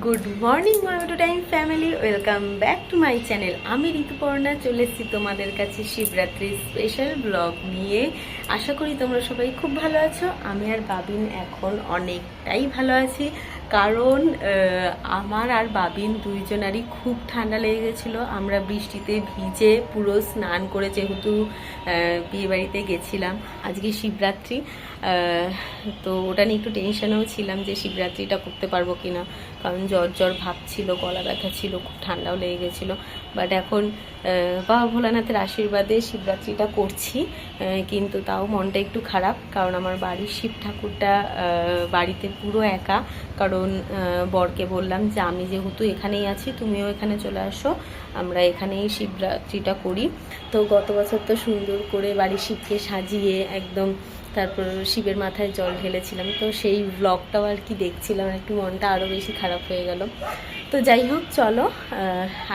Good morning to time family welcome back to my channel আমি ঋতুপর্ণা, চলে এসেছি তোমাদের কাছে শিবরাত্রি স্পেশাল ব্লগ নিয়ে। আশা করি তোমরা সবাই খুব ভালো আছো। আমি আর বাবিন এখন অনেকটাই ভালো আছি। কারণ আমার আর বাবিন দুইজনারই খুব ঠান্ডা লেগে গেছিল। আমরা বৃষ্টিতে ভিজে পুরো স্নান করে যেহেতু বিয়েবাড়িতে গেছিলাম, আজকে শিবরাত্রি। তো ওটা নিয়ে একটু টেনশনেও ছিলাম যে শিবরাত্রিটা করতে পারব কি না কারণ জ্বর জ্বর ভাব ছিল, গলা ব্যথা ছিল, খুব ঠান্ডাও লেগে গেছিল। বাট এখন বাবা ভোলানাথের আশীর্বাদে শিবরাত্রিটা করছি কিন্তু তাও মনটা একটু খারাপ। কারণ আমার বাড়ির শিব ঠাকুরটা বাড়িতে পুরো একা। কারণ আহ, বরকে বললাম যে আমি যেহেতু এখানেই আছি তুমিও এখানে চলে আসো। আমরা এখানেই শিবরাত্রিটা করি। তো গত বছর তো সুন্দর করে বাড়ির শিবকে সাজিয়ে একদম তারপর শিবের মাথায় জল ঢেলেছিলাম। তো সেই ব্লগটাও আর কি দেখছিলাম একটু মনটা আরও বেশি খারাপ হয়ে গেল। তো যাই হোক চলো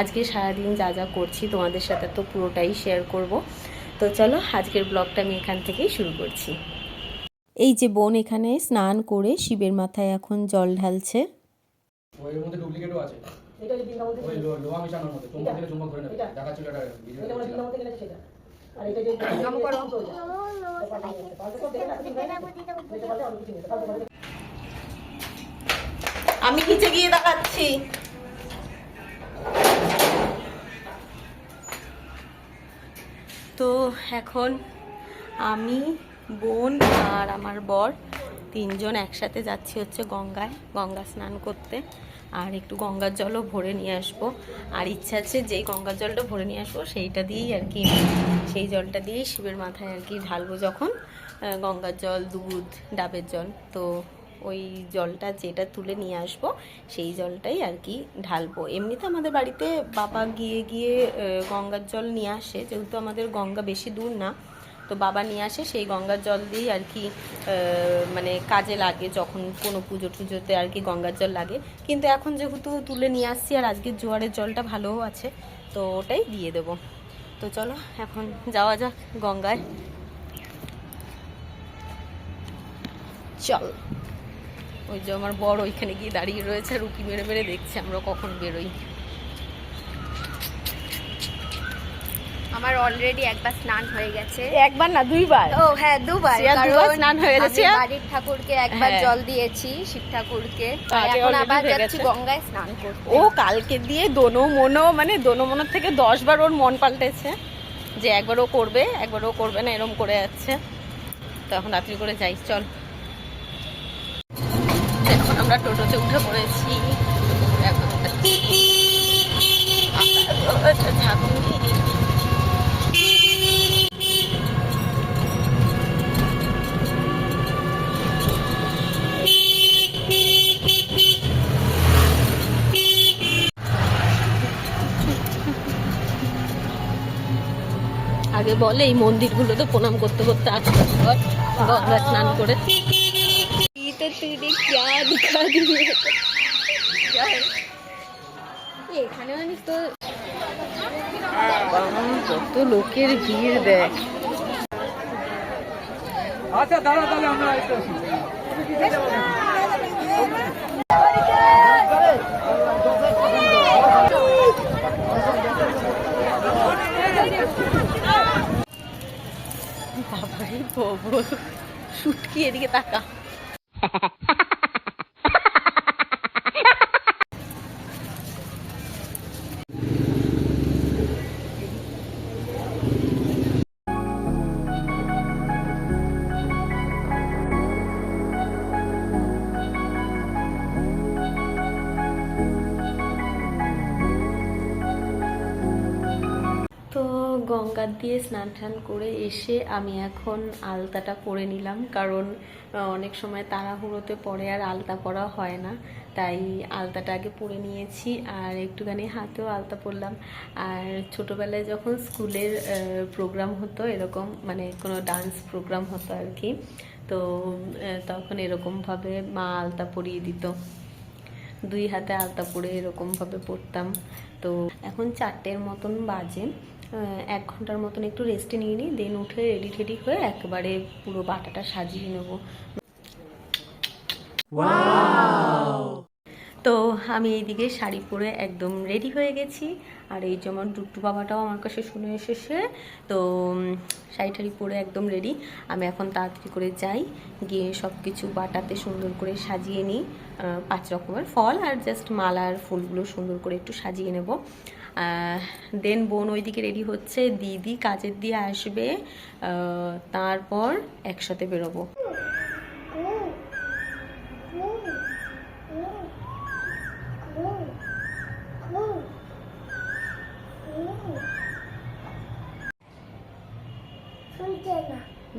আজকে সারাদিন যা যা করছি তোমাদের সাথে তো পুরোটাই শেয়ার করব। তো চলো আজকের ব্লগটা আমি এখান থেকেই শুরু করছি। এই যে বোন এখানে স্নান করে শিবের মাথায় এখন জল ঢালছে। ওই মধ্যে ডুপ্লিকেটও আছে। এটা ওই লোহা মিশানোর মধ্যে চুম্বক চুম্বক ধরে নেবে। এটা। এটা মানে থেকে সেটা। আর এটা যে করো। কিছু কিছু আমি নিচে গিয়ে দেখাচ্ছি তো এখন আমি বোন আর আমার বর তিনজন একসাথে যাচ্ছি হচ্ছে গঙ্গায়, গঙ্গা স্নান করতে। আর একটু গঙ্গার জলও ভরে নিয়ে আসব। আর ইচ্ছা আছে যেই গঙ্গার জলটা ভরে নিয়ে আসব, সেইটা দিয়েই আর কি, সেই জলটা দিয়েই শিবের মাথায় আর কি ঢালবো যখন গঙ্গার জল, দুধ, ডাবের জল। তো ওই জলটা যেটা তুলে নিয়ে আসব, সেই জলটাই আর কি ঢালবো। এমনিতে আমাদের বাড়িতে বাবা গিয়ে গিয়ে গঙ্গার জল নিয়ে আসে, যেহেতু আমাদের গঙ্গা বেশি দূর না তো বাবা নিয়ে আসে, সেই গঙ্গার জল দিয়েই আর কি মানে কাজে লাগে যখন কোনো পুজো টুজোতে আর কি গঙ্গার জল লাগে। কিন্তু এখন যেহেতু তুলে নিয়ে আসছি আর আজকে জোয়ারের জলটা ভালোও আছে, তো ওটাই দিয়ে দেবো। তো চলো, এখন যাওয়া যাক গঙ্গায়। চল। ওই যে আমার বড় ওইখানে গিয়ে দাঁড়িয়ে রয়েছে আর মেরে মেরে দেখছে আমরা কখন বেরোই। আমার অলরেডি একবার স্নান হয়ে গেছে। একবার না দুইবার? ও হ্যাঁ দুবার দুবার স্নান হয়ে গেছে। বাড়ির ঠাকুরকে একবার হ্যাঁ। জল দিয়েছি শিব ঠাকুরকে। এখন আবার যাচ্ছি গঙ্গায় স্নান করতে। ও কালকে দিয়ে দোনো মনো মানে দোনো মনোর থেকে দশ বার ওর মন পাল্টেছে। যে একবার ও করবে একবার ও করবে না এরম করে যাচ্ছে তো এখন রাত্রি করে যাই চল। এখন আমরা টোটোতে উঠে পড়েছি। এখন আগে বলে এই মন্দিরগুলোতে প্রণাম করতে করতে আসতে গঙ্গা স্নান করে। আচ্ছা দাঁড়া তাহলে আমরা বাবারে বাবা শুটকি এদিকে তাকা। গঙ্গার দিয়ে স্নান টান করে এসে আমি এখন আলতাটা পরে নিলাম। কারণ অনেক সময় তাড়াহুড়োতে পরে আর আলতা পরা হয় না। তাই আলতাটা আগে পরে নিয়েছি আর একটুখানি হাতেও আলতা পরলাম। আর ছোটোবেলায় যখন স্কুলের প্রোগ্রাম হতো, এরকম মানে কোনো ডান্স প্রোগ্রাম হতো আর কি, তো তখন এরকমভাবে মা আলতা পরিয়ে দিত। দুই হাতে আলতা পরে এরকমভাবে পরতাম। তো এখন চারটের মতন বাজে। এক ঘণ্টার মতন একটু রেস্টে নিয়ে নিই দেন উঠে রেডি টেডি হয়ে একেবারে পুরো বাটাটা সাজিয়ে নেব। তো আমি এইদিকে শাড়ি পরে একদম রেডি হয়ে গেছি আর এই যেমন টুকটু বাবাটাও আমার কাছে শুনে এসেছে তো শাড়ি টাড়ি পরে একদম রেডি আমি এখন তাড়াতাড়ি করে যাই গিয়ে সব কিছু বাটাতে সুন্দর করে সাজিয়ে নিই পাঁচ রকমের ফল আর জাস্ট মালার ফুলগুলো সুন্দর করে একটু সাজিয়ে নেব। দেন বোন ওইদিকে রেডি হচ্ছে, দিদি কাজের দিয়ে আসবে তারপর একসাথে বেরোবো।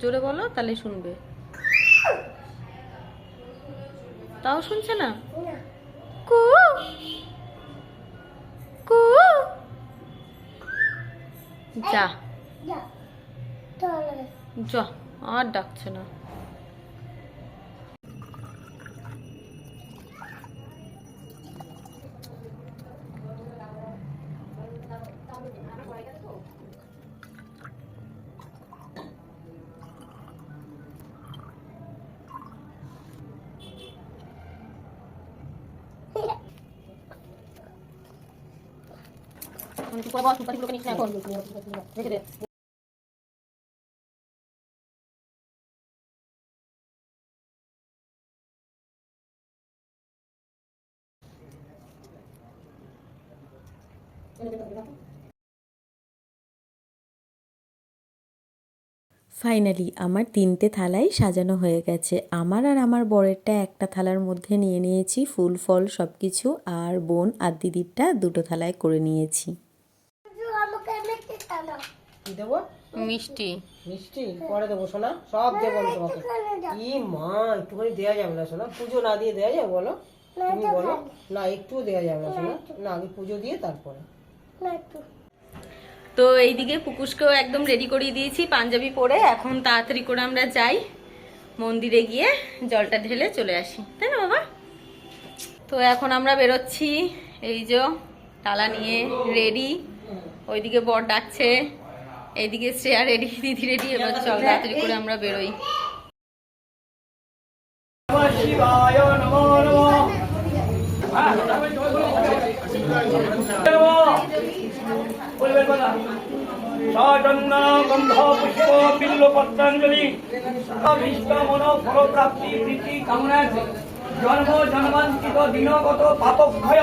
জোরে বলো, তাহলে শুনবে। তাও শুনছে না? কু যা। যা। চলে আর ডাকছে না। ফাইনালি আমার তিনটে থালায় সাজানো হয়ে গেছে। আমার আর আমার বরেরটা একটা থালার মধ্যে নিয়ে নিয়েছি, ফুল, ফল সব কিছু আর বোন আর দিদিরটা দুটো থালায় করে নিয়েছি। কি দেবো? মিষ্টি। মিষ্টি? পরে দেবো সোনা। সব দেবো আমি তোমাকে। ই মা একটুখানি দেওয়া যাবে না সোনা। পুজো না দিয়ে দেওয়া যাবে বলো। তুমি বলো। না একটুও দেওয়া যাবে না সোনা। না আগে পুজো দিয়ে তারপরে। না একটু তো এইদিকে পুকুসকেও একদম রেডি করিয়ে দিয়েছি পাঞ্জাবি পরে। এখন তাড়াতাড়ি করে আমরা যাই মন্দিরে গিয়ে জলটা ঢেলে চলে আসি। তাই না বাবা? তো এখন আমরা বেরোচ্ছি। এই যে তালা নিয়ে রেডি ওইদিকে বর ডাকছে। এইদিকে শ্রেয়া রেডি দিদি রেডি এবার চল তাড়াতাড়ি করে আমরা বেরোই। মন জন্ম জন্মান্তিত দিনগত পাপক্ষয়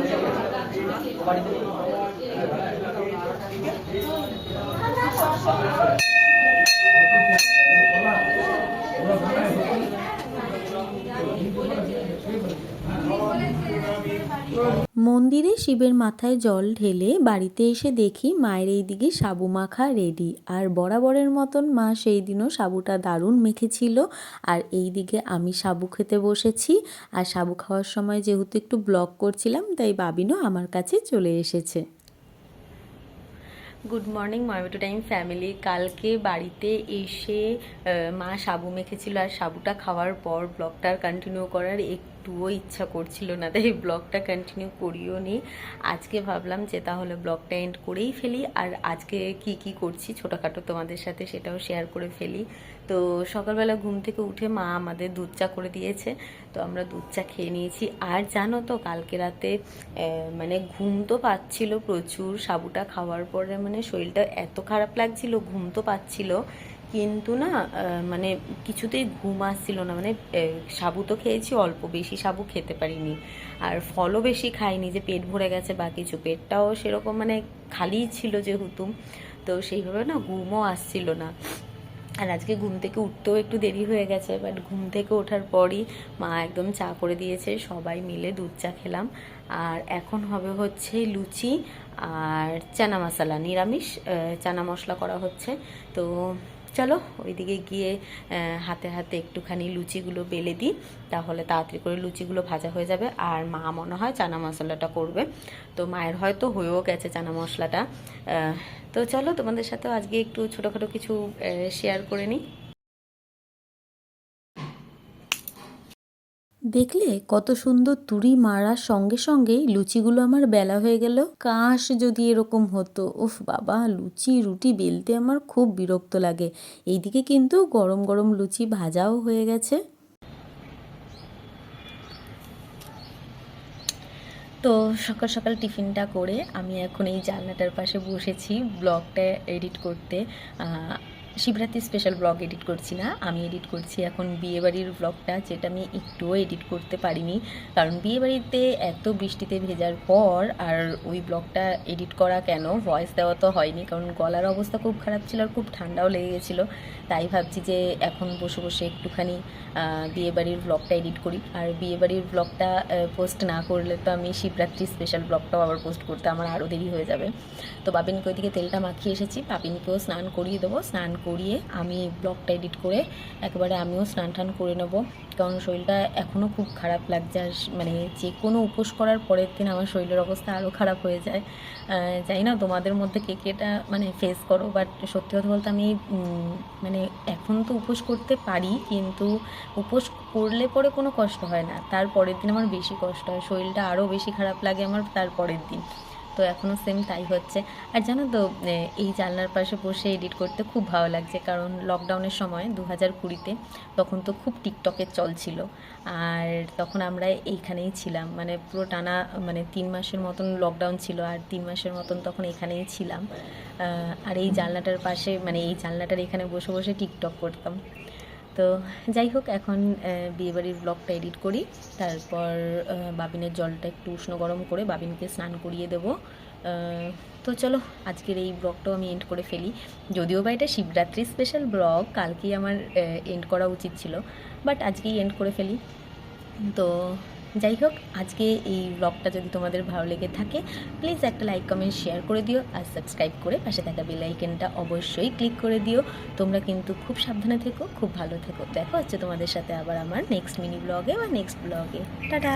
যেটা বলছি মন্দিরে শিবের মাথায় জল ঢেলে বাড়িতে এসে দেখি মায়ের এই দিকে সাবু মাখা রেডি আর বরাবরের মতন মা সেই দিনও সাবুটা দারুণ মেখেছিল। আর এই দিকে আমি সাবু খেতে বসেছি। আর সাবু খাওয়ার সময় যেহেতু একটু ব্লগ করছিলাম, তাই বাবিনও আমার কাছে চলে এসেছে। গুড মর্নিং ময়ূটো টাইম ফ্যামিলি কালকে বাড়িতে এসে মা সাবু মেখেছিল। আর সাবুটা খাওয়ার পর ব্লগটা কন্টিনিউ করার একটুও ইচ্ছা করছিল না, তাই ব্লগটা কন্টিনিউ করিও নি। আজকে ভাবলাম যে তাহলে ব্লগটা এন্ড করেই ফেলি, আর আজকে কি কি করছি ছোটোখাটো তোমাদের সাথে সেটাও শেয়ার করে ফেলি। তো সকালবেলা ঘুম থেকে উঠে মা আমাদের দুধ চা করে দিয়েছে, তো আমরা দুধ চা খেয়ে নিয়েছি। আর জানো তো, কালকে রাতে মানে ঘুম তো পাচ্ছিল প্রচুর, সাবুটা খাওয়ার পরে মানে শরীরটা এত খারাপ লাগছিল, ঘুম তো পাচ্ছিল। কিন্তু না মানে কিছুতেই ঘুম আসছিল না। মানে সাবু তো খেয়েছি, অল্প বেশি সাবু খেতে পারিনি। আর ফলও বেশি খাইনি যে পেট ভরে গেছে বা কিছু পেটটাও সেরকম মানে খালিই ছিল যেহেতু। তো সেইভাবে না ঘুমও আসছিল না। আর আজকে ঘুম থেকে উঠতেও একটু দেরি হয়ে গেছে বাট ঘুম থেকে ওঠার পরই মা একদম চা করে দিয়েছে, সবাই মিলে দুধ চা খেলাম। আর এখন হবে হচ্ছে লুচি আর চানা মশলা, নিরামিষ চানা মশলা করা হচ্ছে। তো চলো ওইদিকে গিয়ে হাতে হাতে একটুখানি লুচিগুলো বেলে দিই, তাহলে তাড়াতাড়ি করে লুচিগুলো ভাজা হয়ে যাবে। আর মা মনে হয় চানা মশলাটা করবে। তো মায়ের হয়তো হয়েও গেছে চানা মশলাটা। তো চলো তোমাদের সাথেও আজকে একটু ছোটোখাটো কিছু শেয়ার করে নিই। দেখলে কত সুন্দর তুড়ি মারার সঙ্গে সঙ্গেই লুচিগুলো আমার বেলা হয়ে গেল। কাশ যদি এরকম হতো, উফ বাবা, লুচি, রুটি বেলতে আমার খুব বিরক্ত লাগে। এইদিকে কিন্তু গরম গরম লুচি ভাজাও হয়ে গেছে। তো সকাল সকাল টিফিনটা করে আমি এখন এই জানলাটার পাশে বসেছি, ব্লগটা এডিট করতে। শিবরাত্রি স্পেশাল ব্লগ এডিট করছি না। আমি এডিট করছি এখন বিয়েবাড়ির ব্লগটা যেটা আমি একটুও এডিট করতে পারিনি। কারণ বিয়েবাড়িতে এত বৃষ্টিতে ভেজার পর আর ওই ব্লগটা এডিট করা কেন? ভয়েস দেওয়া তো হয়নি, কারণ গলার অবস্থা খুব খারাপ ছিল আর খুব ঠান্ডাও লেগে গেছিল। তাই ভাবছি যে এখন বসে বসে একটুখানি বিয়েবাড়ির ব্লগটা এডিট করি। আর বিয়েবাড়ির ব্লগটা পোস্ট না করলে তো আমি শিবরাত্রি স্পেশাল ব্লগটাও আবার পোস্ট করতে আমার আরও দেরি হয়ে যাবে। তো বাপিনকে ওইদিকে তেলটা মাখিয়ে এসেছি। বাপিনকেও স্নান করিয়ে দেবো। স্নান করিয়ে আমি ব্লগটা এডিট করে একবারে আমিও স্নান টান করে নেব। কারণ শরীরটা এখনও খুব খারাপ লাগছে আর মানে যে কোনো উপোস করার পরের দিন আমার শরীরের অবস্থা আরও খারাপ হয়ে যায়। জানি না তোমাদের মধ্যে কে কেটা মানে ফেস করো বাট সত্যি কথা বলতে আমি মানে এখন তো উপোস করতে পারি, কিন্তু উপোস করলে পরে কোনো কষ্ট হয় না। তার পরের দিন আমার বেশি কষ্ট হয়, শরীরটা আরও বেশি খারাপ লাগে আমার তার পরের দিন। তো এখনও সেম তাই হচ্ছে। আর জানো তো এই জানলার পাশে বসে এডিট করতে খুব ভালো লাগছে, কারণ লকডাউনের সময় দু হাজার কুড়িতে তখন তো খুব টিকটকের চল ছিল। আর তখন আমরা এইখানেই ছিলাম মানে পুরো টানা মানে তিন মাসের মতন লকডাউন ছিল, আর তিন মাসের মতন তখন এখানেই ছিলাম। আর এই জানলাটার পাশে মানে এই জানলাটার এখানে বসে বসে টিকটক করতাম। তো যাই হোক, এখন বিয়েবাড়ির ব্লগটা এডিট করি। তারপর বাবিনের জলটা একটু উষ্ণ গরম করে বাবিনকে স্নান করিয়ে দেবো। তো চলো, আজকের এই ব্লগটাও আমি এন্ড করে ফেলি। যদিও বা এটা শিবরাত্রি স্পেশাল ব্লগ কালকেই আমার এন্ড করা উচিত ছিল বাট আজকেই এন্ড করে ফেলি। তো যাই হোক, আজকে এই ব্লগটা যদি তোমাদের ভালো লেগে থাকে প্লিজ একটা লাইক কমেন্ট শেয়ার করে দিও আর সাবস্ক্রাইব করে পাশে থাকা বেলাইকেনটা অবশ্যই ক্লিক করে দিও। তোমরা কিন্তু খুব সাবধানে থেকো, খুব ভালো থেকো। দেখো হচ্ছে তোমাদের সাথে আবার আমার নেক্সট মিনি ব্লগে বা নেক্সট ব্লগে টাটা!